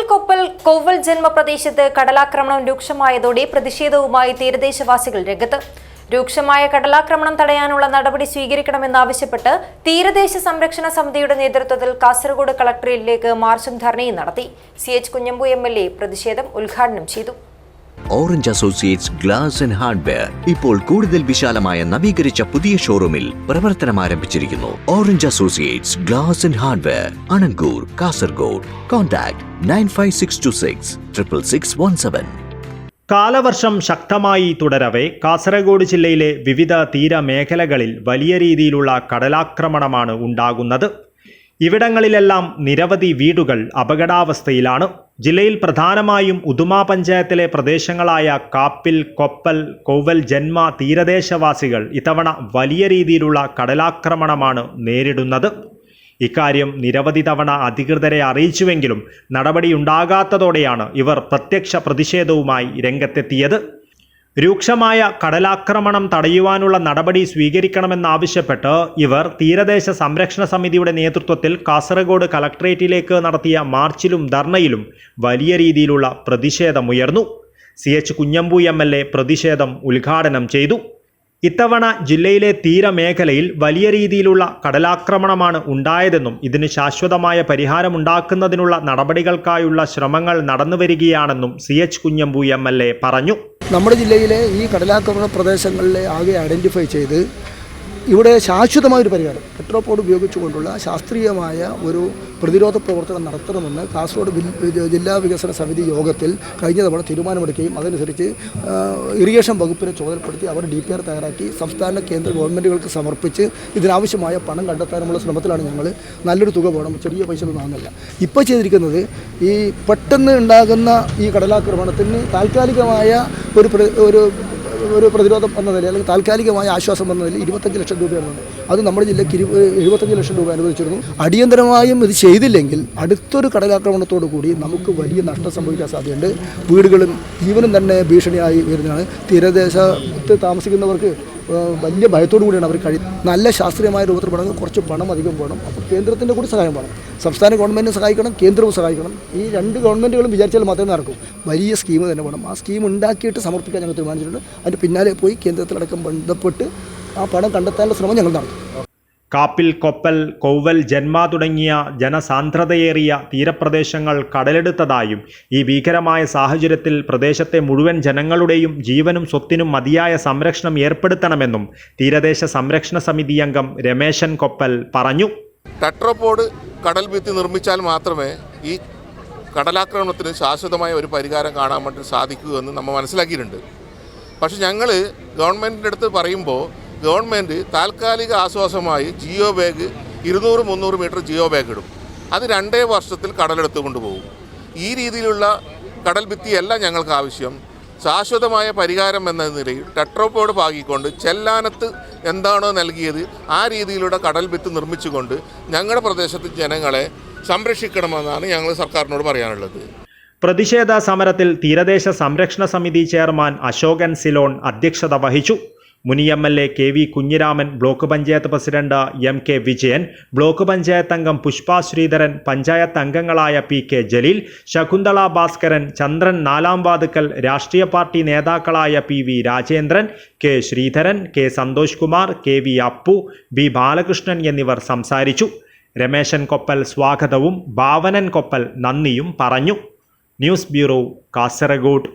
കാപ്പിൽ കൊപ്പൽ കൊവ്വൽ ജന്മ പ്രദേശത്ത് കടലാക്രമണം രൂക്ഷമായതോടെ പ്രതിഷേധവുമായി തീരദേശവാസികൾ രംഗത്ത്. രൂക്ഷമായ കടലാക്രമണം തടയാനുള്ള നടപടി സ്വീകരിക്കണമെന്നാവശ്യപ്പെട്ട് തീരദേശ സംരക്ഷണ സമിതിയുടെ നേതൃത്വത്തിൽ കാസർഗോഡ് കളക്ടറേറ്റിലേക്ക് മാർച്ചും ധർണയും നടത്തി. സി എച്ച് കുഞ്ഞമ്പു എ പ്രതിഷേധം ഉദ്ഘാടനം ചെയ്തു. Orange associates glass and hardware ഇപ്പോൾ കൂടുതൽ വിശാലമായ നവീകരിച്ച പുതിയ ഷോറൂമിൽ പ്രവർത്തനം ആരംഭിച്ചിരിക്കുന്നു. Orange associates glass and hardware Anangoor Kasaragod. Contact nine five six two six triple six one seven കാലവർഷം ശക്തമായി തുടരവേ കാസർഗോഡ് ജില്ലയിലെ വിവിധ തീരമേഖലകളിൽ വലിയ രീതിയിലുള്ള കടലാക്രമണമാണ് ഉണ്ടാകുന്നത്. ഇവിടങ്ങളിലെല്ലാം നിരവധി വീടുകൾ അപകടാവസ്ഥയിലാണ്. ജില്ലയിൽ പ്രധാനമായും ഉദുമ പഞ്ചായത്തിലെ പ്രദേശങ്ങളായ കാപ്പിൽ കൊപ്പൽ കോവൽ ജന്മ തീരദേശവാസികൾ ഇത്തവണ വലിയ രീതിയിലുള്ള കടലാക്രമണമാണ് നേരിടുന്നത്. ഇക്കാര്യം നിരവധി തവണ അധികൃതരെ അറിയിച്ചുവെങ്കിലും നടപടിയുണ്ടാകാത്തതോടെയാണ് ഇവർ പ്രത്യക്ഷ പ്രതിഷേധവുമായി രംഗത്തെത്തിയത്. രൂക്ഷമായ കടലാക്രമണം തടയുവാനുള്ള നടപടി സ്വീകരിക്കണമെന്നാവശ്യപ്പെട്ട് ഇവർ തീരദേശ സംരക്ഷണ സമിതിയുടെ നേതൃത്വത്തിൽ കാസർഗോഡ് കലക്ട്രേറ്റിലേക്ക് നടത്തിയ മാർച്ചിലും ധർണയിലും വലിയ രീതിയിലുള്ള പ്രതിഷേധമുയർന്നു. C H Kunhambu M L A പ്രതിഷേധം ഉദ്ഘാടനം ചെയ്തു. ഇത്തവണ ജില്ലയിലെ തീരമേഖലയിൽ വലിയ രീതിയിലുള്ള കടലാക്രമണമാണ് ഉണ്ടായതെന്നും ഇതിന് ശാശ്വതമായ പരിഹാരമുണ്ടാക്കുന്നതിനുള്ള നടപടികൾക്കായുള്ള ശ്രമങ്ങൾ നടന്നുവരികയാണെന്നും C H Kunhambu M L A പറഞ്ഞു. നമ്മുടെ ജില്ലയിലെ ഈ കടലാക്രമണ പ്രദേശങ്ങളിലെ ആകെ ഐഡന്റിഫൈ ചെയ്ത് ഇവിടെ ശാശ്വതമായ ഒരു പരിഹാരം. പെട്രോപോഡ് ഉപയോഗിച്ചുകൊണ്ടുള്ള ശാസ്ത്രീയമായ ഒരു പ്രതിരോധ പ്രവർത്തനം നടത്തണമെന്ന് കാസർഗോഡ് ജില്ലാ വികസന സമിതി യോഗത്തിൽ കഴിഞ്ഞ തവണ തീരുമാനമെടുക്കുകയും അതനുസരിച്ച് ഇറിഗേഷൻ വകുപ്പിനെ ചുമതലപ്പെടുത്തി അവർ ഡി പി ആർ തയ്യാറാക്കി. സംസ്ഥാന കേന്ദ്ര ഗവൺമെന്റുകൾക്ക് സമർപ്പിച്ച് ഇതിനാവശ്യമായ പണം കണ്ടെത്താനുള്ള ശ്രമത്തിലാണ് ഞങ്ങൾ നല്ലൊരു തുക വേണം. ചെറിയ പൈസ ഒന്നും വാങ്ങുന്നില്ല ഇപ്പോൾ ചെയ്തിരിക്കുന്നത് ഈ പെട്ടെന്ന് ഉണ്ടാകുന്ന ഈ കടലാക്രമണത്തിന് താൽക്കാലികമായ ഒരു ഒരു ഒരു പ്രതിരോധം എന്ന നിലയിൽ അല്ലെങ്കിൽ താൽക്കാലികമായ ആശ്വാസം എന്ന നിലയിൽ ഇരുപത്തഞ്ച് ലക്ഷം രൂപയാണ്. അത് നമ്മുടെ ജില്ലയ്ക്ക് ഇരു എഴുപത്തഞ്ച് ലക്ഷം രൂപ അനുവദിച്ചിരുന്നു. അടിയന്തരമായും ഇത് ചെയ്തില്ലെങ്കിൽ അടുത്തൊരു കടലാക്രമണത്തോടു കൂടി നമുക്ക് വലിയ നഷ്ടം സംഭവിക്കാൻ സാധ്യതയുണ്ട്. വീടുകളും ജീവനും തന്നെ ഭീഷണിയായി വരുന്നതാണ് തീരദേശത്ത് താമസിക്കുന്നവർക്ക് വലിയ ഭയത്തോടു കൂടിയാണ് അവർ കഴി നല്ല ശാസ്ത്രീയമായ രൂപത്തിൽ വേണമെങ്കിൽ കുറച്ച് പണം അധികം വേണം. അപ്പോൾ കേന്ദ്രത്തിന്റെ കൂടി സഹായം വേണം. സംസ്ഥാന ഗവൺമെന്റിനെ സഹായിക്കണം കേന്ദ്രവും സഹായിക്കണം. ഈ രണ്ട് ഗവൺമെന്റുകളും വിചാരിച്ചാൽ മാത്രമേ നടക്കൂ. വലിയ സ്കീം തന്നെ വേണം. ആ സ്കീം ഉണ്ടാക്കിയിട്ട് സമർപ്പിക്കാൻ ഞങ്ങൾ തീരുമാനിച്ചിട്ടുണ്ട്. അതിന് പിന്നാലെ പോയി കേന്ദ്രത്തിലടക്കം ബന്ധപ്പെട്ട് ആ പണം കണ്ടെത്താനുള്ള ശ്രമം ഞങ്ങൾ നടത്തും. കാപ്പിൽ കൊപ്പൽ കൗവൽ ജന്മ തുടങ്ങിയ ജനസാന്ദ്രതയേറിയ തീരപ്രദേശങ്ങൾ കടലെടുത്തതായും ഈ ഭീകരമായ സാഹചര്യത്തിൽ പ്രദേശത്തെ മുഴുവൻ ജനങ്ങളുടെയും ജീവനും സ്വത്തിനും മതിയായ സംരക്ഷണം ഏർപ്പെടുത്തണമെന്നും തീരദേശ സംരക്ഷണ സമിതി അംഗം രമേശൻ കൊപ്പൽ പറഞ്ഞു. ടെട്രോപോഡ് കടൽ ഭിത്തി നിർമ്മിച്ചാൽ മാത്രമേ ഈ കടലാക്രമണത്തിന് ശാശ്വതമായ ഒരു പരിഹാരം കാണാൻ വേണ്ടി സാധിക്കൂ എന്ന് നമ്മൾ മനസ്സിലാക്കിയിട്ടുണ്ട്. പക്ഷേ ഞങ്ങൾ ഗവൺമെന്റിന്റെ അടുത്ത് പറയുമ്പോൾ ഗവൺമെന്റ് താൽക്കാലിക ആശ്വാസമായി ജിയോ ബാഗ് ഇരുന്നൂറ് മുന്നൂറ് മീറ്റർ ജിയോ ബാഗ് ഇടും. അത് രണ്ടേ വർഷത്തിൽ കടലെടുത്ത് കൊണ്ടുപോകും. ഈ രീതിയിലുള്ള കടൽ ഭിത്തിയല്ല ഞങ്ങൾക്ക് ആവശ്യം. ശാശ്വതമായ പരിഹാരം എന്ന നിലയിൽ ടെട്രോപോഡ് പാകിക്കൊണ്ട് ചെല്ലാനത്ത് എന്താണോ നൽകിയത് ആ രീതിയിലുള്ള കടൽ ഭിത്ത് നിർമ്മിച്ചുകൊണ്ട് ഞങ്ങളുടെ പ്രദേശത്തെ ജനങ്ങളെ സംരക്ഷിക്കണമെന്നാണ് ഞങ്ങൾ സർക്കാരിനോട് പറയാനുള്ളത്. പ്രതിഷേധ സമരത്തിൽ തീരദേശ സംരക്ഷണ സമിതി ചെയർമാൻ അശോകൻ സിലോൺ അധ്യക്ഷത വഹിച്ചു. മുനി M L A K V Kunhiraman block panchayat president M K Vijayan block panchayat അംഗം പുഷ്പ ശ്രീധരൻ പഞ്ചായത്ത് അംഗങ്ങളായ പി കെ ജലീൽ ശകുന്തള ഭാസ്കരൻ ചന്ദ്രൻ നാലാം വാതുക്കൽ രാഷ്ട്രീയ പാർട്ടി നേതാക്കളായ P V Rajendran K Sreedharan K Santhosh Kumar K V Appu B Balakrishnan എന്നിവർ സംസാരിച്ചു. രമേശൻ കൊപ്പൽ സ്വാഗതവും ഭാവനൻ കൊപ്പൽ നന്ദിയും പറഞ്ഞു. News bureau Kasaragod.